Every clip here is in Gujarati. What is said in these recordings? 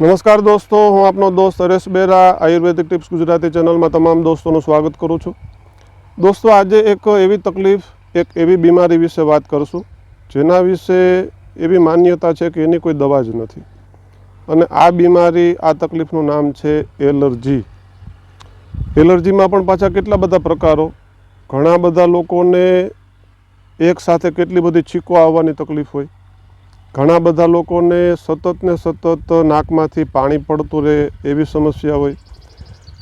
નમસ્કાર દોસ્તો, હું આપનો દોસ્ત હરેશ બેરા, આયુર્વેદિક ટિપ્સ ગુજરાતી ચેનલમાં તમામ દોસ્તોનું સ્વાગત કરું છું. દોસ્તો, આજે એક એવી તકલીફ, એક એવી બીમારી વિશે વાત કરશું, જેના વિશે એવી માન્યતા છે કે એની કોઈ દવા જ નથી. અને આ બીમારી, આ તકલીફનું નામ છે એલર્જી. એલર્જીમાં પણ પાછા કેટલા બધા પ્રકારો, ઘણા બધા લોકોને એકસાથે કેટલી બધી છીકો આવવાની તકલીફ હોય ઘણા બધા લોકોને સતત ને સતત નાકમાંથી પાણી પડતું રહે એવી સમસ્યા હોય.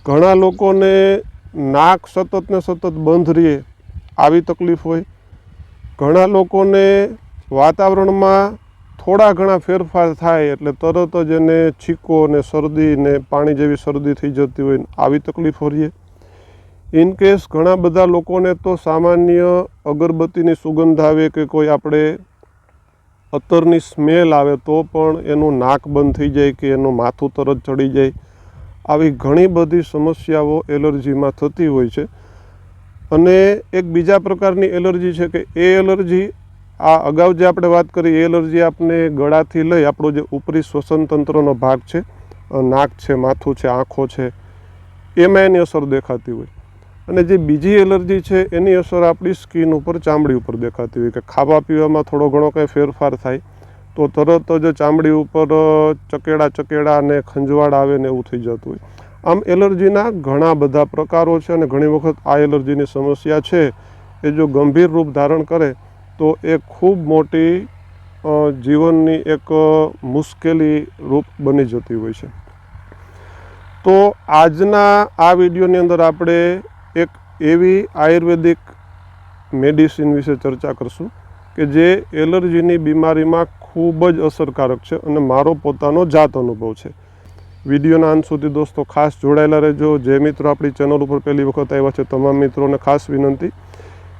ઘણા લોકોને નાક સતત ને સતત બંધ રહે આવી તકલીફ હોય. ઘણા લોકોને વાતાવરણમાં થોડા ઘણા ફેરફાર થાય એટલે તરત જ એને છીકો ને શરદી ને પાણી જેવી શરદી થઈ જતી હોય આવી તકલીફો રહીએ ઇન કેસ ઘણા બધા લોકોને તો સામાન્ય અગરબત્તીની સુગંધ આવે કે કોઈ આપણે અત્તરની સ્મેલ આવે તો પણ એનું નાક બંધ થઈ જાય કે એનું માથું તરત ચડી જાય. આવી ઘણી બધી સમસ્યાઓ એલર્જીમાં થતી હોય છે. અને એક બીજા પ્રકારની એલર્જી છે કે એ એલર્જી, આ અગાઉ જે આપણે વાત કરી, એ એલર્જી આપને ગળાથી લઈ આપણો જે ઉપરી શ્વસન તંત્રનો ભાગ છે નાક છે, માથું છે, આંખો છે, એમાં એની અસર દેખાતી હોય. અને જે બીજી એલર્જી છે, એની અસર આપણી સ્કિન ઉપર, ચામડી ઉપર દેખાતી હોય કે ખાવા પીવામાં થોડો ઘણો કંઈ ફેરફાર થાય, તો તરત જ ચામડી ઉપર ચકેડા ચકેડા અને ખંજવાળ આવે ને એવું થઈ જતું હોય. આમ એલર્જીના ઘણા બધા પ્રકારો છે અને ઘણી વખત આ એલર્જીની સમસ્યા છે, એ જો ગંભીર રૂપ ધારણ કરે, તો એ ખૂબ મોટી જીવનની એક મુશ્કેલી રૂપ બની જતી હોય છે. તો આજના આ વિડીયોની અંદર આપણે એક એવી આયુર્વેદિક મેડિસિન વિશે ચર્ચા કરશું કે જે એલર્જીની બીમારીમાં ખૂબ જ અસરકારક છે અને મારો પોતાનો જાત અનુભવ છે. વિડીયોના અંત સુધી દોસ્તો ખાસ જોડાયેલા રહેજો. જે મિત્રો આપણી ચેનલ ઉપર પહેલી વખત આવ્યા છે, તમામ મિત્રોને ખાસ વિનંતી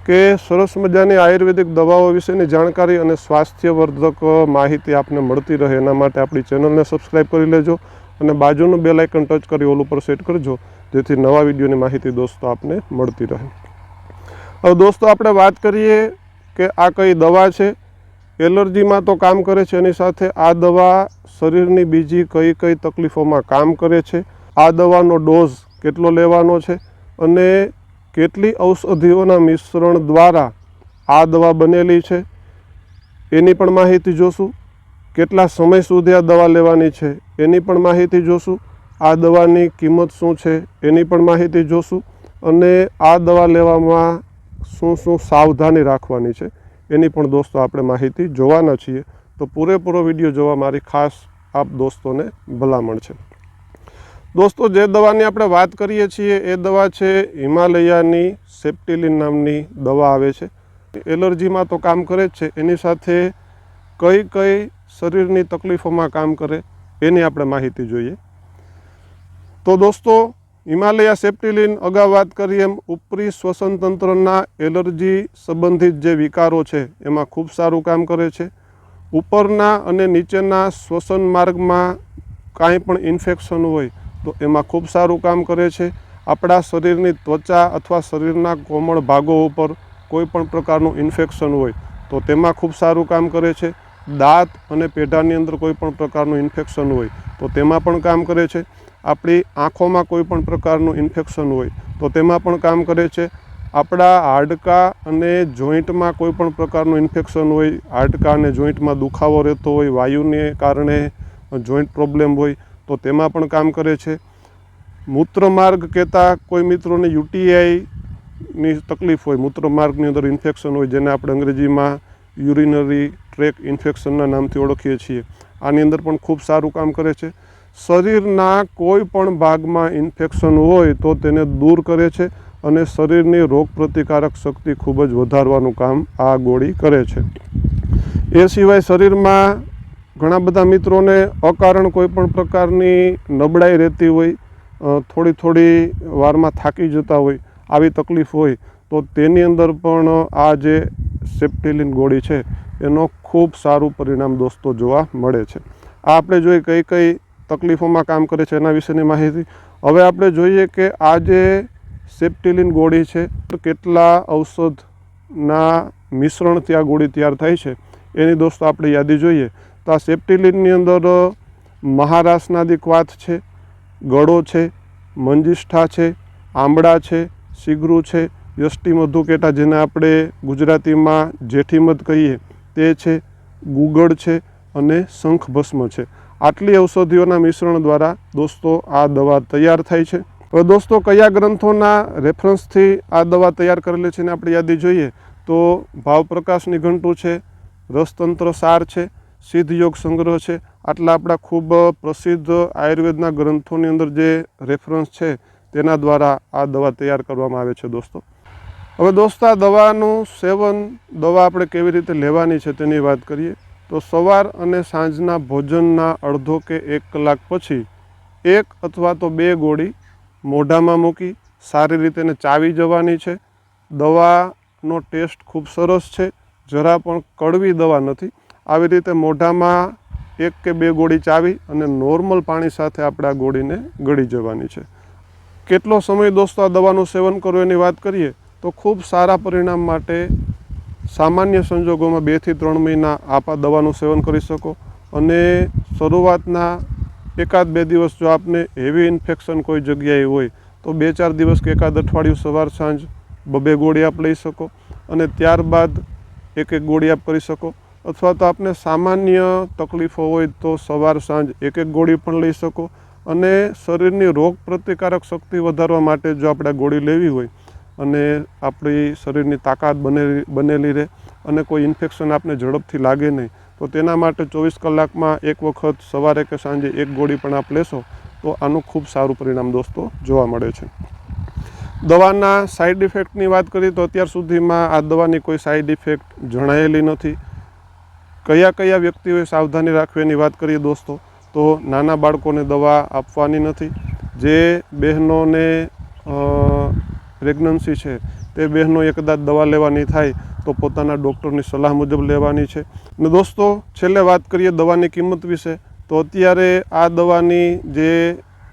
કે સરસ મજાની આયુર્વેદિક દવાઓ વિશેની જાણકારી અને સ્વાસ્થ્યવર્ધક માહિતી આપને મળતી રહે એના માટે આપણી ચેનલને સબસ્ક્રાઈબ કરી લેજો. અને બાજુનું બેલ આઇકન ટચ કરી ઓલ ઉપર સેટ કરજો, જેથી નવા વિડીયોની માહિતી દોસ્તો આપને મળતી રહે. હવે દોસ્તો આપણે વાત કરીએ કે આ કઈ દવા છે? એલર્જીમાં તો કામ કરે છે, એની સાથે આ દવા શરીરની બીજી કઈ કઈ તકલીફોમાં કામ કરે છે? આ દવાનો ડોઝ કેટલો લેવાનો છે? અને કેટલી ઔષધિઓના મિશ્રણ દ્વારા આ દવા બનેલી છે? એની પણ માહિતી જોશું. કેટલા સમય સુધી આ દવા લેવાની છે એની પણ માહિતી જોશું. આ દવાની કિંમત શું છે એની પણ માહિતી જોશું. અને આ દવા લેવામાં શું શું સાવધાની રાખવાની છે એની પણ દોસ્તો આપણે માહિતી જોવાના છીએ. તો પૂરેપૂરો વીડિયો જોવા મારી ખાસ આપ દોસ્તોને ભલામણ છે. દોસ્તો, જે દવાની આપણે વાત કરીએ છીએ એ દવા છે હિમાલયાની સેપ્ટિલિન નામની દવા આવે છે. એલર્જીમાં તો કામ કરે જ છે. એની સાથે કઈ કઈ શરીરની તકલીફોમાં કામ કરે, એની આપણે માહિતી જોઈએ. તો દોસ્તો, હિમાલયા સેપ્ટિલિન અગાઉ વાત કરી એમ ઉપરી શ્વસન તંત્રના એલર્જી સંબંધિત જે વિકારો છે, એમાં ખૂબ સારું કામ કરે છે. ઉપરના અને નીચેના શ્વસન માર્ગમાં કાંઈ પણ ઇન્ફેક્શન હોય, તો એમાં ખૂબ સારું કામ કરે છે. આપણા શરીરની ત્વચા અથવા શરીરના કોમળ ભાગો ઉપર કોઈ પણ પ્રકારનું ઇન્ફેક્શન હોય, તો તેમાં ખૂબ સારું કામ કરે છે. દાંત અને પેઢાની અંદર કોઈ પણ પ્રકારનું ઇન્ફેક્શન હોય, તો તેમાં પણ કામ કરે છે. આપણી આંખોમાં કોઈ પણ પ્રકારનું ઇન્ફેક્શન હોય, તો તેમાં પણ કામ કરે છે. આપણા હાડકાં અને જોઈન્ટમાં કોઈ પણ પ્રકારનું ઇન્ફેક્શન હોય, હાડકા અને જોઈન્ટમાં દુખાવો રહેતો હોય, વાયુને કારણે જોઈન્ટ પ્રોબ્લેમ હોય, તો તેમાં પણ કામ કરે છે. મૂત્રમાર્ગ કહેતા કોઈ મિત્રોને યુટીઆઈની તકલીફ હોય, મૂત્રમાર્ગની અંદર ઇન્ફેક્શન હોય, જેને આપણે અંગ્રેજીમાં યુરિનરી ટ્રેક ઇન્ફેક્શનના નામથી ઓળખીએ છીએ. આની અંદર પણ ખૂબ સારું કામ કરે છે. શરીરના કોઈ પણ ભાગમાં ઇન્ફેક્શન હોય તો તેને દૂર કરે છે અને શરીરની રોગપ્રતિકારક શક્તિ ખૂબ જ વધારવાનું કામ આ ગોળી કરે છે. એ સિવાય શરીરમાં ઘણા બધા મિત્રોને અકારણ કોઈ પણ પ્રકારની નબળાઈ રહેતી હોય થોડી થોડી વારમાં થાકી જતા હોય, આવી તકલીફ હોય તો તેની અંદર પણ આ જે સેપ્ટિલિન ગોળી છે, એનો ખૂબ સારું પરિણામ દોસ્તો જોવા મળે છે. આ આપણે જોઈએ કઈ કઈ તકલીફોમાં કામ કરે છે એના વિશેની માહિતી, હવે આપણે જોઈએ કે આ જે સેપ્ટિલિન ગોળી છે, કેટલા ઔષધના મિશ્રણથી આ ગોળી તૈયાર થાય છે, એની દોસ્તો આપણે યાદી જોઈએ. તો આ સેપ્ટિલિનની અંદર મહારાસનાદિક વાત છે, ગળો છે, મંજિષ્ઠા છે, આંબળા છે સિગરું છે યષ્ટિ મધુકેટા જેને આપણે ગુજરાતીમાં જેઠીમધ કહીએ, તે છે, ગુગળ છે અને શંખ ભસ્મ છે. આટલી ઔષધિઓના મિશ્રણ દ્વારા દોસ્તો આ દવા તૈયાર થાય છે. હવે દોસ્તો કયા ગ્રંથોના રેફરન્સથી આ દવા તૈયાર કરેલી છે ને આપણે યાદી જોઈએ? તો ભાવપ્રકાશ નિઘંટુ છે, રસતંત્ર સાર છે, સિદ્ધ યોગ સંગ્રહ છે. આટલા આપણા ખૂબ પ્રસિદ્ધ આયુર્વેદના ગ્રંથોની અંદર જે રેફરન્સ છે તેના દ્વારા આ દવા તૈયાર કરવામાં આવે છે દોસ્તો. હવે દોસ્તો દવાનું સેવન, દવા આપણે કેવી રીતે લેવાની છે તેની વાત કરીએ. તો સવાર અને સાંજના ભોજનના અડધો કે એક કલાક પછી એક અથવા તો બે ગોળી મોઢામાં મૂકી સારી રીતે એને ચાવી જવાની છે. દવાનો ટેસ્ટ ખૂબ સરસ છે. જરા પણ કડવી દવા નથી. આવી રીતે મોઢામાં એક કે બે ગોળી ચાવી અને નોર્મલ પાણી સાથે આપણે આ ગોળીને ગળી જવાની છે. કેટલો સમય દોસ્તો આ દવાનું સેવન કરવું એની વાત કરીએ? તો ખૂબ સારા પરિણામ માટે સામાન્ય સંજોગોમાં બેથી ત્રણ મહિના આપ દવાનું સેવન કરી શકો અને શરૂઆતના એકાદ બે દિવસ જો આપને હેવી ઇન્ફેક્શન કોઈ જગ્યાએ હોય, તો બે ચાર દિવસ કે એકાદ અઠવાડિયું સવાર સાંજ બબે ગોળી આપ લઈ શકો અને ત્યારબાદ એક એક ગોળી આપ કરી શકો. અથવા તો આપને સામાન્ય તકલીફો હોય તો સવાર સાંજ એક એક ગોળી પણ લઈ શકો અને શરીરની રોગ પ્રતિકારક શક્તિ વધારવા માટે જો આપણે ગોળી લેવી હોય અને આપણી શરીરની તાકાત બનેલી બનેલી રહે અને કોઈ ઇન્ફેક્શન આપને ઝડપથી લાગે નહીં, તો તેના માટે ચોવીસ કલાકમાં એક વખત સવારે કે સાંજે એક ગોળી પણ આપ લેશો, તો આનું ખૂબ સારું પરિણામ દોસ્તો જોવા મળે છે. દવાના સાઈડ ઇફેક્ટની વાત કરીએ તો અત્યાર સુધીમાં આ દવાની કોઈ સાઈડ ઇફેક્ટ જણાયેલી નથી. કયા કયા વ્યક્તિઓએ સાવધાની રાખવી એની વાત કરીએ દોસ્તો, તો નાના બાળકોને દવા આપવાની નથી. જે બહેનોને પ્રેગ્નન્સી છે, તે બહેનોએ કદાચ દવા લેવાની થાય તો પોતાના ડૉક્ટરની સલાહ મુજબ લેવાની છે. ને દોસ્તો, છેલ્લે વાત કરીએ દવાની કિંમત વિશે, તો અત્યારે આ દવાની જે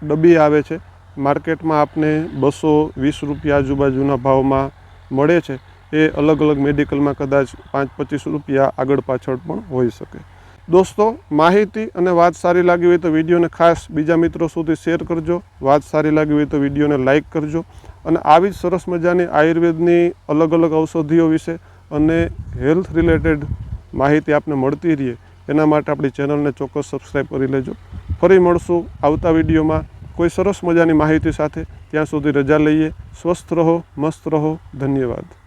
ડબ્બી આવે છે, માર્કેટમાં આપને બસો વીસ રૂપિયા આજુબાજુના ભાવમાં મળે છે. એ અલગ અલગ મેડિકલમાં કદાચ પાંચ પચીસ રૂપિયા આગળ પાછળ પણ હોઈ શકે. દોસ્તો, માહિતી અને વાત સારી લાગી હોય તો વિડીયોને ખાસ બીજા મિત્રો સુધી શેર કરજો. વાત સારી લાગી હોય તો વિડીયોને લાઇક કરજો. અને આવી જ સરસ મજાની આયુર્વેદની અલગ અલગ ઔષધિઓ વિશે અને હેલ્થ રિલેટેડ માહિતી આપને મળતી રહે એના માટે આપણી ચેનલને ચોક્કસ સબસ્ક્રાઈબ કરી લેજો. ફરી મળશું આવતા વિડીયોમાં. કોઈ સરસ મજાની માહિતી સાથે ત્યાં સુધી રજા લઈએ. સ્વસ્થ રહો, મસ્ત રહો. ધન્યવાદ.